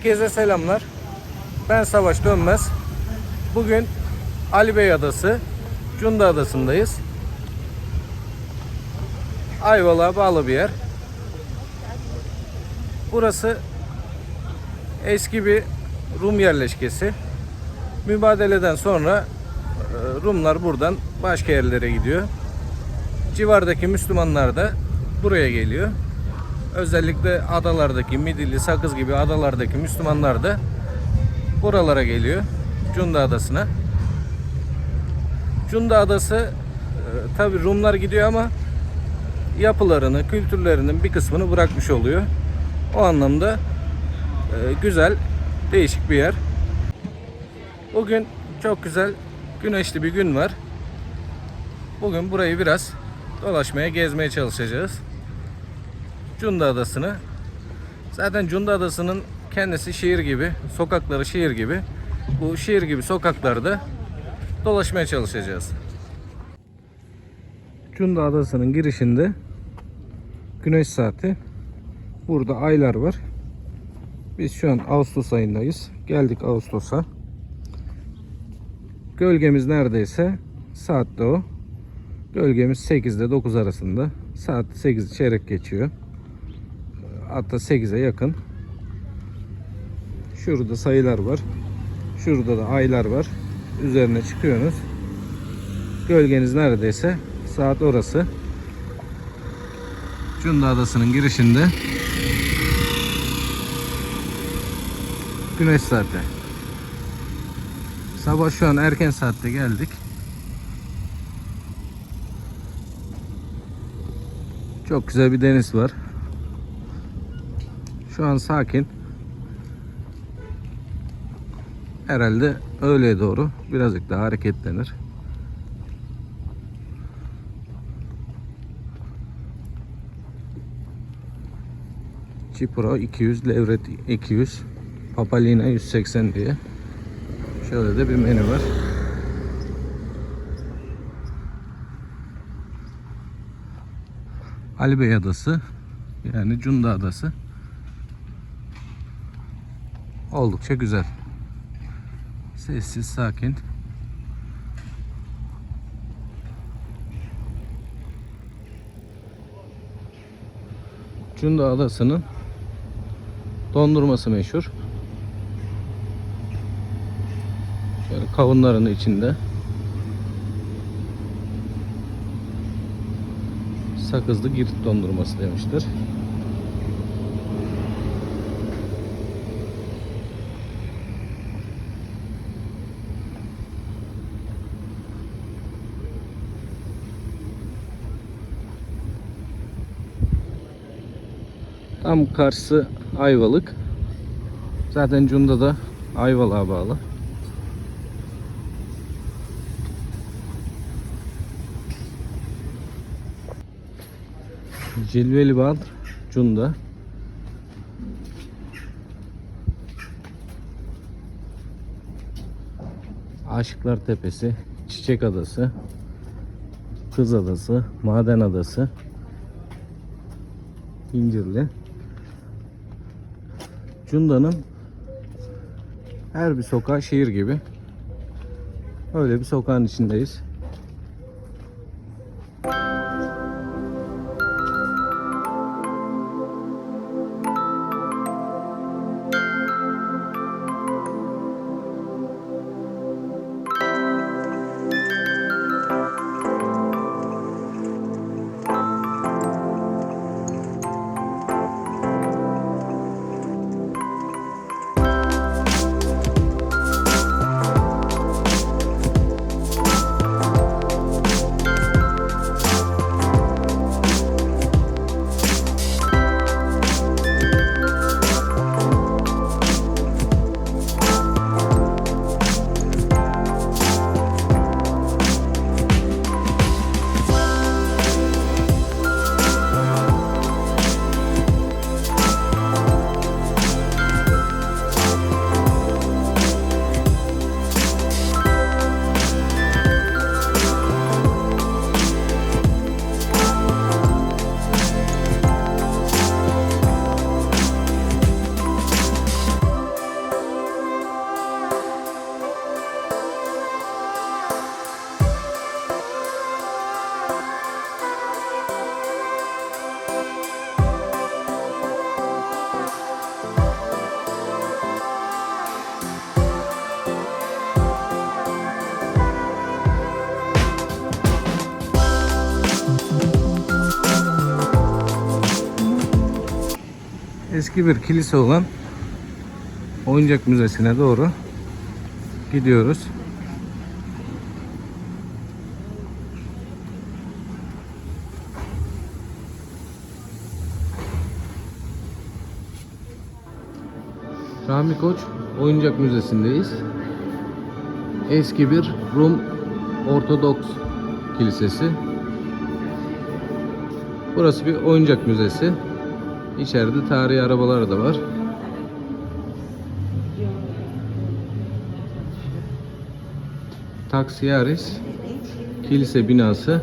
Herkese selamlar. Ben Savaş Dönmez. Bugün Ali Bey Adası, Cunda Adası'ndayız. Ayvalık'a bağlı bir yer. Burası eski bir Rum yerleşkesi. Mübadeleden sonra e, Rumlar buradan başka yerlere gidiyor. Civardaki Müslümanlar da buraya geliyor. Özellikle adalardaki Midilli, Sakız gibi adalardaki Müslümanlar da buralara geliyor. Cunda Adası'na. Cunda Adası tabi Rumlar gidiyor ama yapılarını, kültürlerinin bir kısmını bırakmış oluyor. O anlamda e, güzel, değişik bir yer. Bugün çok güzel, güneşli bir gün var. Bugün burayı biraz dolaşmaya, gezmeye çalışacağız. Cunda Adası'nı. Zaten Cunda Adası'nın kendisi şehir gibi, sokakları şehir gibi. Bu şehir gibi sokaklarda dolaşmaya çalışacağız. Cunda Adası'nın girişinde güneş saati. Burada aylar var. Biz şu an Ağustos ayındayız. Geldik Ağustos'a. Gölgemiz neredeyse saatte o. Gölgemiz 8 ile 9 arasında. Saat 8 çeyrek geçiyor. Hatta 8'e yakın. Şurada sayılar var. Şurada da aylar var. Üzerine çıkıyorsunuz. Gölgeniz neredeyse saat orası. Cunda Adası'nın girişinde Güneş saati. Sabah şu an erken saatte geldik. Çok güzel bir deniz var. Şu an sakin. Herhalde öğleye doğru birazcık daha hareketlenir. Cipro 200, Levret 200, Papalina 180 diye. Şöyle de bir menü var. Ali Bey Adası yani Cunda Adası oldukça güzel. Sessiz, sakin. Cunda Adası'nın dondurması meşhur. Şöyle kavunların içinde. Sakızlı girit dondurması demiştir. Tam karşısı Ayvalık. Zaten Cunda da Ayvalık'a bağlı. Cilveli Bal Cunda. Aşıklar Tepesi, Çiçek Adası, Kız Adası, Maden Adası, İncirli. Cunda'nın her bir sokağı şehir gibi. Öyle bir sokağın içindeyiz. Eski bir kilise olan oyuncak müzesine doğru gidiyoruz. Rami Koç Oyuncak Müzesi'ndeyiz. Eski bir Rum Ortodoks Kilisesi. Burası bir oyuncak müzesi. İçeride tarihi arabalar da var. Taksiyaris Kilise binası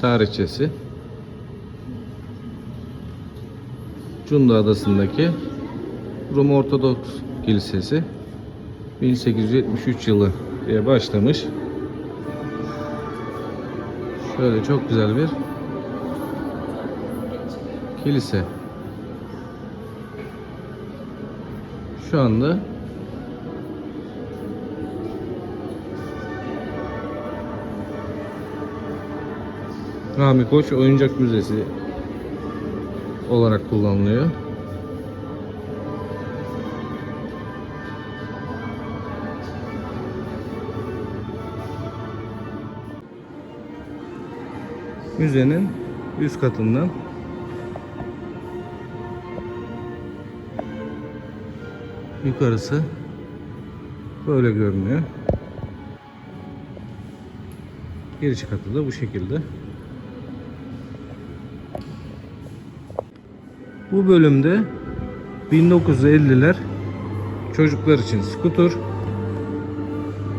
tarihçesi. Cunda Adası'ndaki Rum Ortodoks Kilisesi 1873 yılı diye başlamış. Şöyle çok güzel bir kilise. Şu anda Rami Koç Oyuncak Müzesi olarak kullanılıyor. Müzenin üst katından yukarısı böyle görünüyor. Giriş katı da bu şekilde. Bu bölümde 1950'ler çocuklar için skuter,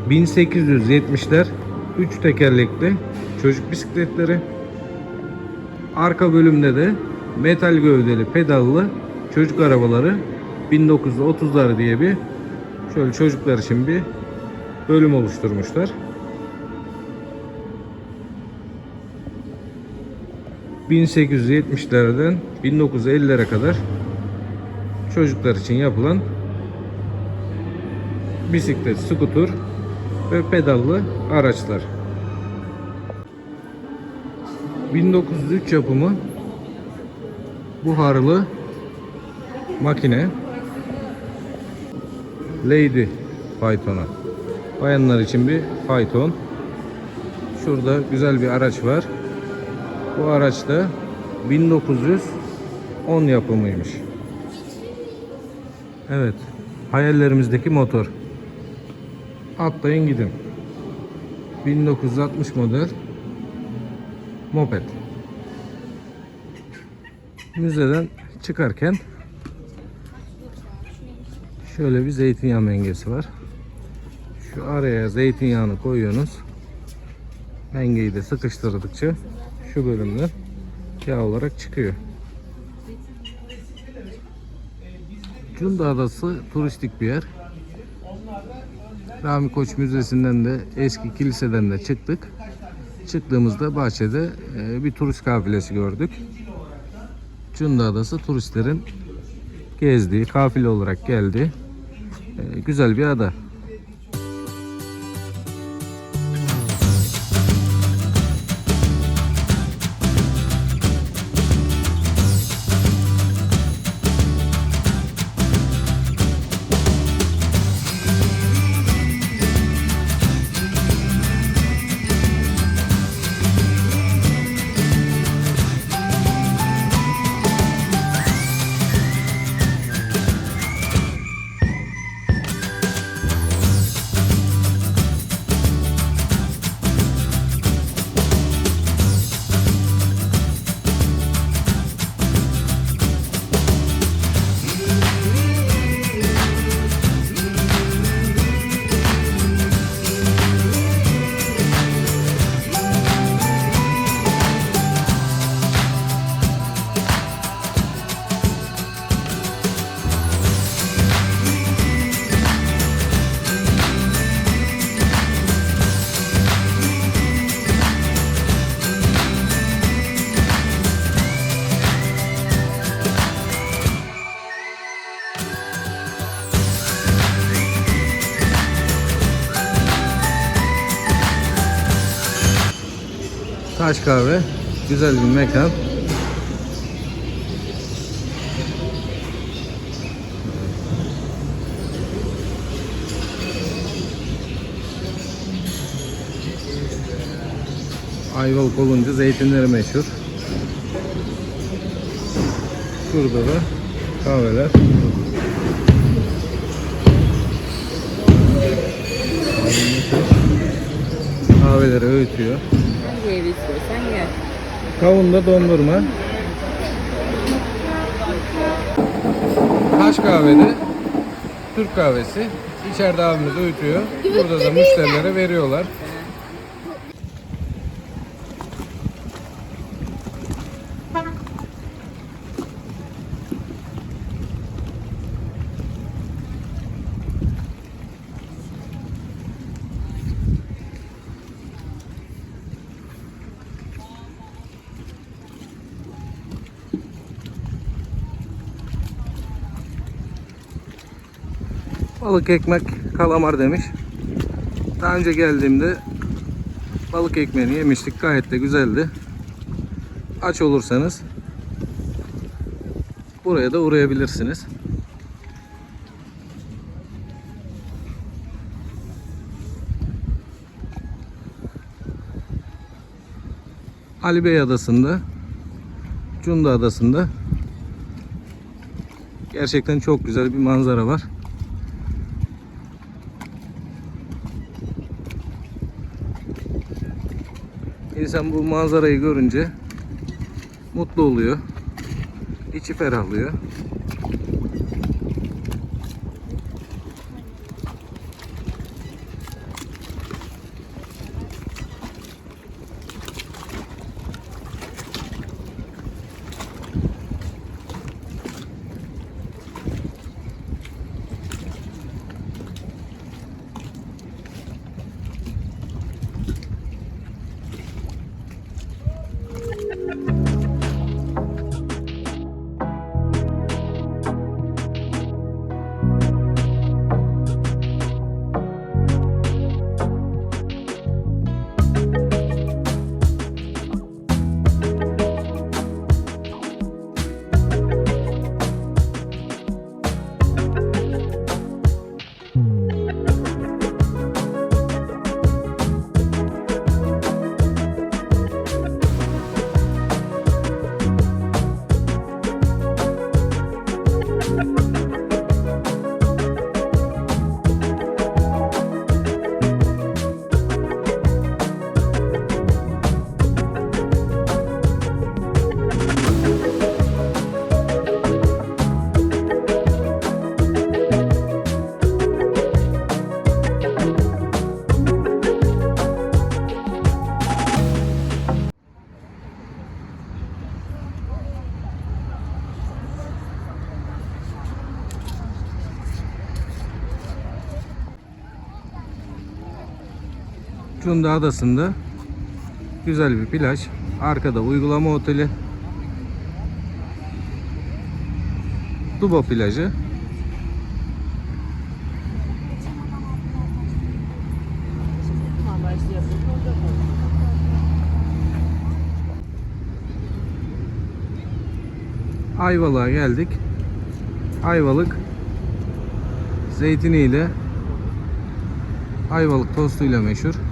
1870'ler 3 tekerlekli çocuk bisikletleri, arka bölümde de metal gövdeli pedallı çocuk arabaları 1930'lar diye bir şöyle çocuklar için bir bölüm oluşturmuşlar. 1870'lerden 1950'lere kadar çocuklar için yapılan bisiklet, skuter ve pedallı araçlar. 1903 yapımı buharlı makine Lady faytona. Bayanlar için bir fayton. Şurada güzel bir araç var. Bu araç da 1910 yapımıymış. Evet. Hayallerimizdeki motor. Atlayın gidin. 1960 model moped. Müzeden çıkarken şöyle bir zeytinyağı mengesi var. Şu araya zeytinyağını koyuyorsunuz. Mengeyi de sıkıştırdıkça şu bölümden yağ olarak çıkıyor. Cunda Adası turistik bir yer. Rami Koç Müzesi'nden de eski kiliseden de çıktık. Çıktığımızda bahçede e, bir turist kafilesi gördük. Cunda Adası turistlerin gezdiği, kafile olarak geldi. Güzel bir ada. Aç kahve. Güzel bir mekan. Ayvalık olunca zeytinleri meşhur. Şurada da kahveler. Kahveleri öğütüyor. İstiyorsan gel. Kavunda dondurma. Taş kahvede Türk kahvesi. İçeride abimiz öğütüyor. Burada da müşterilere veriyorlar. Balık ekmek kalamar demiş. Daha önce geldiğimde balık ekmeğini yemiştik. Gayet de güzeldi. Aç olursanız buraya da uğrayabilirsiniz. Ali Bey Adası'nda Cunda Adası'nda gerçekten çok güzel bir manzara var. İnsan bu manzarayı görünce mutlu oluyor. İçi ferahlıyor. Cunda Adası'nda güzel bir plaj. Arkada uygulama oteli. Dubo plajı. Ayvalık'a geldik. Ayvalık zeytiniyle Ayvalık tostuyla meşhur.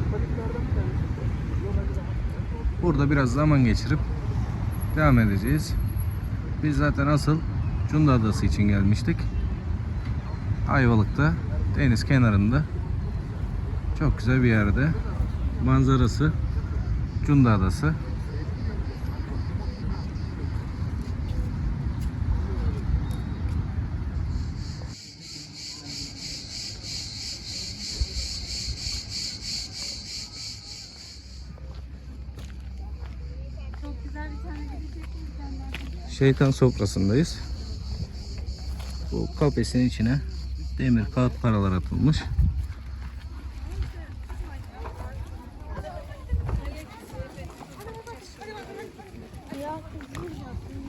Burada biraz zaman geçirip devam edeceğiz. Biz zaten asıl Cunda Adası için gelmiştik. Ayvalık'ta deniz kenarında çok güzel bir yerde. Manzarası Cunda Adası. Şeytan sofrasındayız. Bu kafesin içine demir kağıt paralar atılmış.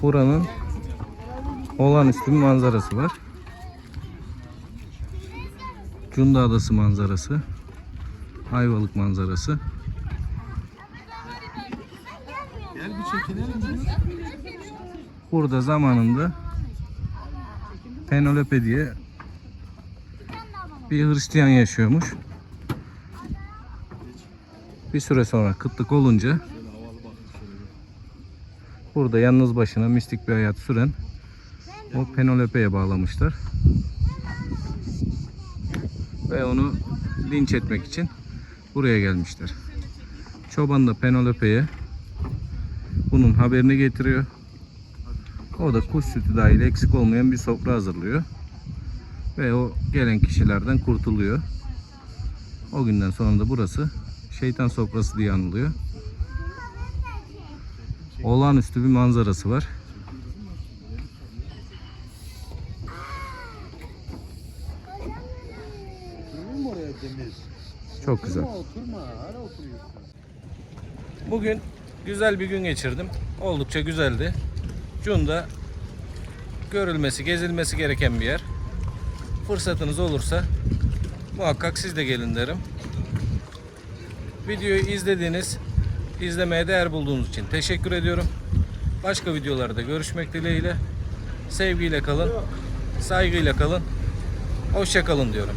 Buranın olağanüstü bir manzarası var. Cunda Adası manzarası. Ayvalık manzarası. Burada zamanında Penelope diye bir Hristiyan yaşıyormuş. Bir süre sonra kıtlık olunca burada yalnız başına mistik bir hayat süren o Penelope'ye bağlamışlar. Ve onu linç etmek için buraya gelmişler. Çoban da Penelope'ye bunun haberini getiriyor. O da kuş sütü dahil eksik olmayan bir sofra hazırlıyor. Ve o gelen kişilerden kurtuluyor. O günden sonra da burası şeytan sofrası diye anılıyor. Olağanüstü bir manzarası var. Çok güzel. Bugün güzel bir gün geçirdim. Oldukça güzeldi. Cunda görülmesi, gezilmesi gereken bir yer. Fırsatınız olursa muhakkak siz de gelin derim. Videoyu izlediğiniz, izlemeye değer bulduğunuz için teşekkür ediyorum. Başka videolarda görüşmek dileğiyle. Sevgiyle kalın, saygıyla kalın. Hoşça kalın diyorum.